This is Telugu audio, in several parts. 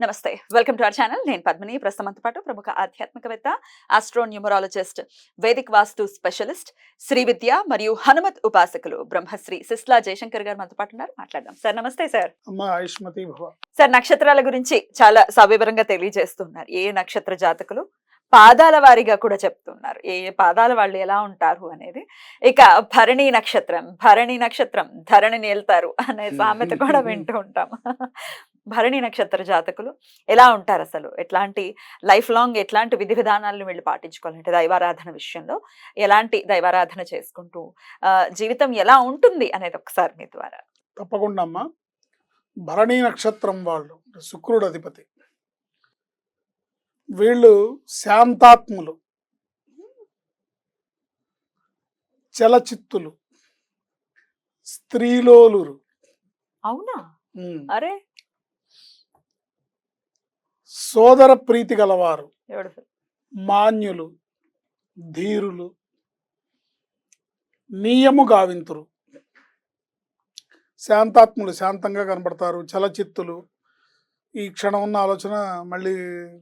నమస్తే. Welcome to our channel. నేను పద్మిని. ప్రస్తుతంతో పాటు ప్రముఖ ఆధ్యాత్మికవేత్త astro numerologist Vedic vastu specialist Shri విద్య మరియు హనుమత్ ఉపాసకులు బ్రహ్మశ్రీ సిస్లా జయశంకర్ గారు మనతో పాటు ఉన్నారు. మాట్లాడదాం. సార్ నమస్తే సార్. సార్ నక్షత్రాల గురించి చాలా సవివరంగా తెలియజేస్తున్నారు. ఏ నక్షత్ర జాతకులు? పాదాల వారీగా కూడా చెప్తున్నారు. ఏ ఏ పాదాల వాళ్ళు ఎలా ఉంటారు అనేది. ఇక భరణి నక్షత్రం భరణి నక్షత్రం ధరణిని వెళ్తారు అనే సామెత కూడా వింటూ ఉంటాం. భరణి నక్షత్ర జాతకులు ఎలా ఉంటారు అసలు? ఎట్లాంటి లైఫ్ లాంగ్ ఎట్లాంటి విధి విధానాలను వీళ్ళు పాటించుకోవాలంటే దైవారాధన విషయంలో ఎలాంటి దైవారాధన చేసుకుంటూ జీవితం ఎలా ఉంటుంది అనేది ఒకసారి మీ ద్వారా. తప్పకుండా అమ్మ. భరణీ నక్షత్రం వాళ్ళు శుక్రుడు అధిపతి. వీళ్ళు శాంతాత్ములు. చలచిత్తులు. స్త్రీలోలురు. అవునా. అరే! సోదర ప్రీతి గలవారు మాన్యులు ధీరులు నియము గావింతురు. శాంతాత్ములు శాంతంగా కనబడతారు చలచిత్తులు. ఈ క్షణం ఉన్న ఆలోచన మళ్ళీ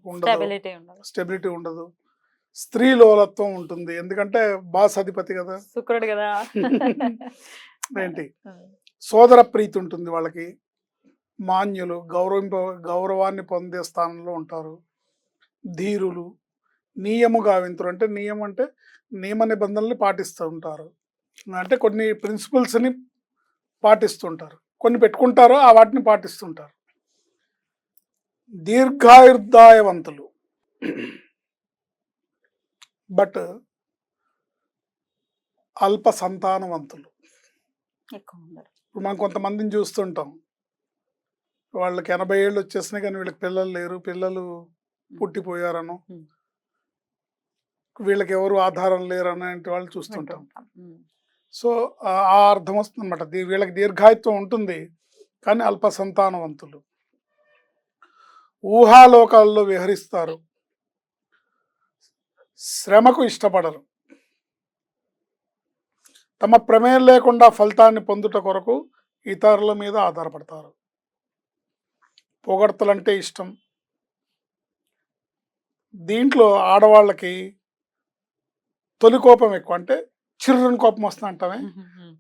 ఉండదు. స్టెబిలిటీ ఉండదు. స్టెబిలిటీ ఉండదు. స్త్రీ లోలత్వం ఉంటుంది. ఎందుకంటే బాస్ అధిపతి కదా. శుక్రుడు కదా. ఏంటి? సోదర ప్రీతి ఉంటుంది వాళ్ళకి. మాన్యులు గౌరవింప గౌరవాన్ని పొందే స్థానంలో ఉంటారు. ధీరులు నియము గావింతురు అంటే నియమం అంటే నియమ నిబంధనల్ని పాటిస్తూ ఉంటారు. అంటే కొన్ని ప్రిన్సిపల్స్ని పాటిస్తుంటారు కొన్ని పెట్టుకుంటారు ఆ వాటిని పాటిస్తుంటారు దీర్ఘాయుర్దాయవంతులు. బట్ అల్ప సంతానవంతులు. ఇప్పుడు మనం కొంతమందిని చూస్తుంటాం. వాళ్ళకి ఎనభై ఏళ్ళు వచ్చేసినాయి కానీ వీళ్ళకి పిల్లలు లేరు. పిల్లలు పుట్టిపోయారను. వీళ్ళకి ఎవరు ఆధారం లేరు అనేటి వాళ్ళు చూస్తుంటాం. సో ఆ- ఆ అర్థం వస్తుంది అనమాట వీళ్ళకి దీర్ఘాయుత్వం ఉంటుంది కానీ అల్ప సంతానవంతులు ఊహాలోకాల్లో విహరిస్తారు. శ్రమకు ఇష్టపడరు. తమ ప్రమేయం లేకుండా ఫలితాన్ని పొందుట కొరకు ఇతరుల మీద ఆధారపడతారు. పొగడ్తలంటే ఇష్టం. దీంట్లో ఆడవాళ్ళకి తొలి కోపం ఎక్కువ. అంటే చిర్రని కోపం వస్తుంది అంటామే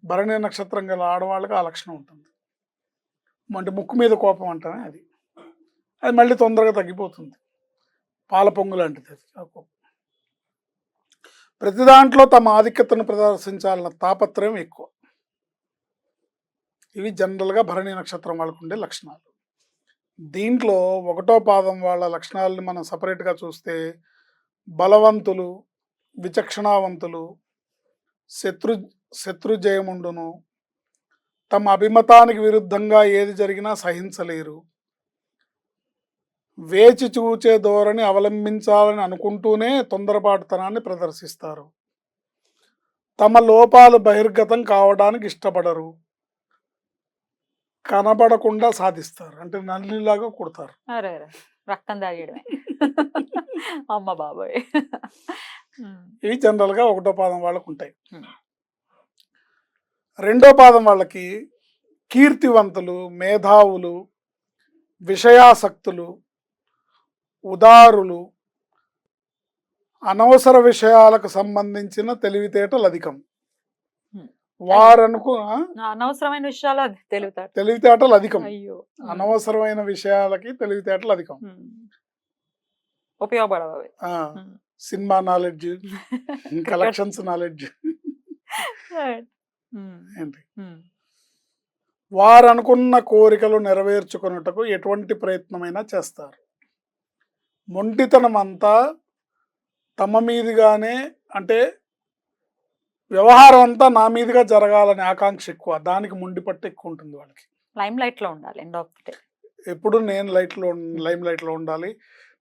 భరణి నక్షత్రం గల ఆడవాళ్ళకి ఆ లక్షణం ఉంటుంది. అంటే ముక్కు మీద కోపం అంటామే అది. అది మళ్ళీ తొందరగా తగ్గిపోతుంది. పాల పొంగు లాంటిది అది ఆ కోపం. ప్రతి దాంట్లో తమ ఆధిక్యతను ప్రదర్శించాలన్న తాపత్రయం ఎక్కువ. ఇవి జనరల్గా భరణి నక్షత్రం వాళ్ళకు ఉండే లక్షణాలు. దీంట్లో ఒకటో పాదం వాళ్ళ లక్షణాలను మనం సపరేట్గా చూస్తే బలవంతులు విచక్షణావంతులు శత్రు శత్రుజయముండును తమ అభిమతానికి విరుద్ధంగా ఏది జరిగినా సహించలేరు. వేచి చూచే ధోరణి అవలంబించాలని అనుకుంటూనే తొందరపాటుతనాన్ని ప్రదర్శిస్తారు. తమ లోపాలు బహిర్గతం కావడానికి ఇష్టపడరు. కనబడకుండా సాధిస్తారు. అంటే నల్లిలాగా కుడతారు. అరే రక్తం తాగడమే అమ్మ బాబోయ్. ఇవి జనరల్గా ఒకటో పాదం వాళ్ళకు ఉంటాయి. రెండో పాదం వాళ్ళకి కీర్తివంతులు మేధావులు విషయాసక్తులు ఉదారులు అనవసర విషయాలకు సంబంధించిన తెలివితేటలు అధికం వారనుకు ఆ? అనవసరమైన విషయాలు తెలుగుతాడు తెలివితేటలు. అధికం. అయ్యో. అనవసరమైన విషయాలకి తెలివితేటలు అధికం. ఉపయోగపడవు. Cinema knowledge collections knowledge. ఏంటి. వారు అనుకున్న కోరికలు నెరవేర్చుకున్నటకు ఎటువంటి ప్రయత్నమైనా చేస్తారు. మొండితనం అంతా తమ మీదుగానే అంటే వ్యవహారం అంతా నా మీదుగా జరగాలనే ఆకాంక్ష ఎక్కువ. దానికి మొండి పట్టు ఎక్కువ ఉంటుంది వాళ్ళకి. లైమ్ లైట్లో ఉండాలి ఎండ్ ఆఫ్ డే ఎప్పుడు నేను లైట్లో లైమ్ లైట్లో ఉండాలి.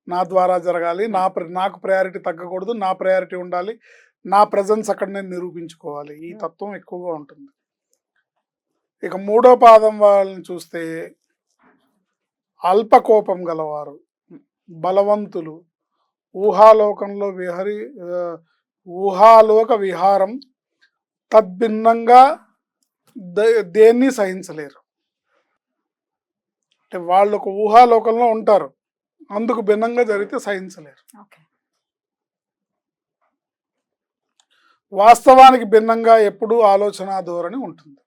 నా ద్వారా జరగాలి. నా ప్ర- నాకు ప్రయారిటీ తగ్గకూడదు. నా ప్రయారిటీ ఉండాలి. నా ప్రజెన్స్ అక్కడ నేను నిరూపించుకోవాలి. ఈ తత్వం ఎక్కువగా ఉంటుంది. ఇక మూడో పాదం వాళ్ళని చూస్తే అల్పకోపం గలవారు బలవంతులు ఊహాలోకంలో విహరి ఊహాలోక విహారం తద్భిన్నంగా దేన్ని సహించలేరు. అంటే వాళ్ళు ఒక ఊహాలోకంలో ఉంటారు. అందుకు భిన్నంగా జరిగితే సహించలేరు. వాస్తవానికి భిన్నంగా ఎప్పుడూ ఆలోచన ధోరణి ఉంటుంది.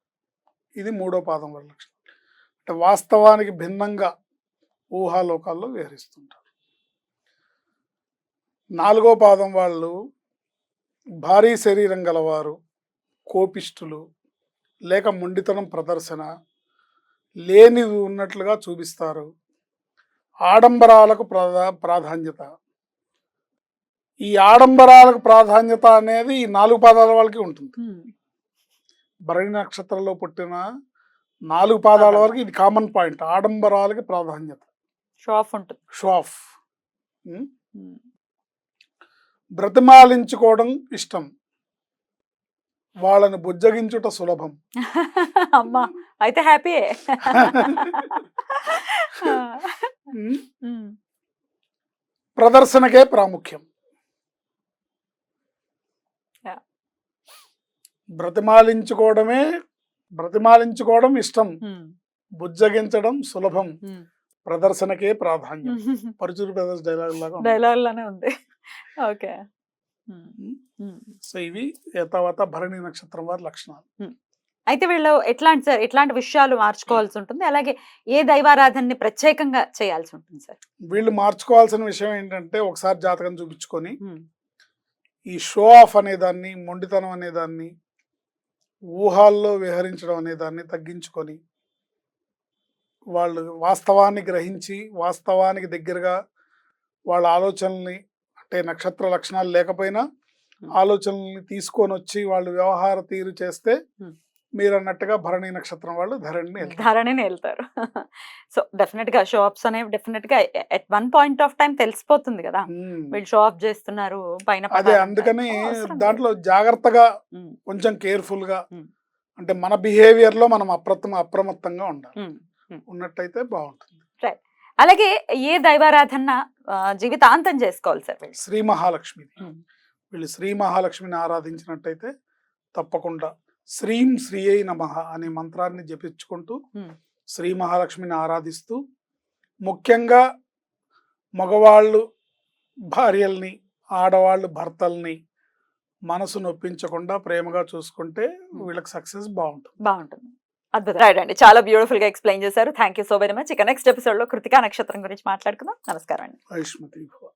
ఇది మూడో పాదం వల్ల లక్షణం. అంటే వాస్తవానికి భిన్నంగా ఊహాలోకాల్లో విహరిస్తుంటారు నాలుగో పాదం వాళ్ళు భారీ శరీరం గలవారు కోపిష్ఠులు లేక మొండితనం ప్రదర్శన లేనిది ఉన్నట్లుగా చూపిస్తారు. ఆడంబరాలకు ప్రాధా ప్రాధాన్యత. ఈ ఆడంబరాలకు ప్రాధాన్యత అనేది ఈ నాలుగు పాదాల వాళ్ళకి ఉంటుంది. భరణి నక్షత్రంలో పుట్టిన నాలుగు పాదాల వరకు ఇది కామన్ పాయింట్. ఆడంబరాలకి ప్రాధాన్యత. షో ఆఫ్ ఉంటుంది. షో ఆఫ్ ఉం? ఉమ్. బ్రతిమాలించుకోవడం ఇష్టం. వాళ్ళని బుజ్జగించుట సులభం. అమ్మా అయితే హ్యాపీయే? ప్రదర్శనకే ప్రాముఖ్యం. బ్రతిమాలించుకోవడమే బ్రతిమాలించుకోవడం ఇష్టం. బుజ్జగించడం సులభం. ప్రదర్శనకే ప్రాధాన్యం. పరుచూరు బ్రదర్స్ డైలాగ్ లాగా ఉంది. డైలాగ్లోనే ఉంది. ఓకే. సో ఇవి యథావత భరణి నక్షత్రం వారి లక్షణాలు. అయితే వీళ్ళు ఎట్లాంటి సార్ ఎట్లాంటి విషయాలు మార్చుకోవాల్సి ఉంటుంది? అలాగే ఏ దైవారాధనని ప్రత్యేకంగా చేయాల్సి ఉంటుంది సార్? వీళ్ళు మార్చుకోవాల్సిన విషయం ఏంటంటే ఒకసారి జాతకం చూపించుకొని ఈ షో ఆఫ్ అనేదాన్ని మొండితనం అనేదాన్ని ఊహాల్లో విహరించడం అనేదాన్ని తగ్గించుకొని వాళ్ళు వాస్తవాన్ని గ్రహించి వాస్తవానికి దగ్గరగా వాళ్ళ ఆలోచనల్ని అంటే నక్షత్ర లక్షణాలు లేకపోయినా ఆలోచనల్ని తీసుకొని వచ్చి వాళ్ళు వ్యవహార తీరు చేస్తే. మీరు అన్నట్టుగా భరణి నక్షత్రం వాళ్ళు ధరణిని ధారణని వెళ్తారు సో డెఫినెట్గా షో ఆఫ్స్ అనేవి డెఫినెట్గా at one point of time తెలిసిపోతుంది కదా. వీళ్ళు షో ఆఫ్ చేస్తున్నారు పైన అదే అందుకని. దాంట్లో జాగ్రత్తగా కొంచెం కేర్ఫుల్గా. అంటే మన బిహేవియర్లో మనం అప్రమ అప్రమత్తంగా ఉండాలి. ఉన్నట్టయితే బాగుంటుంది అలాగే ఏ దైవారాధన జీవితాంతం చేసుకోవాలి సార్ శ్రీ మహాలక్ష్మి. వీళ్ళు శ్రీ మహాలక్ష్మిని ఆరాధించినట్టయితే తప్పకుండా శ్రీం శ్రీ అయి నమ అనే మంత్రాన్ని జపించుకుంటూ. శ్రీ మహాలక్ష్మిని ఆరాధిస్తూ ముఖ్యంగా మగవాళ్ళు భార్యల్ని ఆడవాళ్ళు భర్తల్ని మనసు నొప్పించకుండా ప్రేమగా చూసుకుంటే వీళ్ళకి సక్సెస్ బాగుంటుంది. బాగుంటుంది. అద్భుతం. రైట్ అండి. చాలా బ్యూటిఫుల్గా ఎక్స్ప్లెయిన్ చేశారు. Thank you so very much ఇక నెక్స్ట్ ఎపిసోడ్లో కృతికా నక్షత్రం గురించి మాట్లాడుకుందాం. నమస్కారం అండి.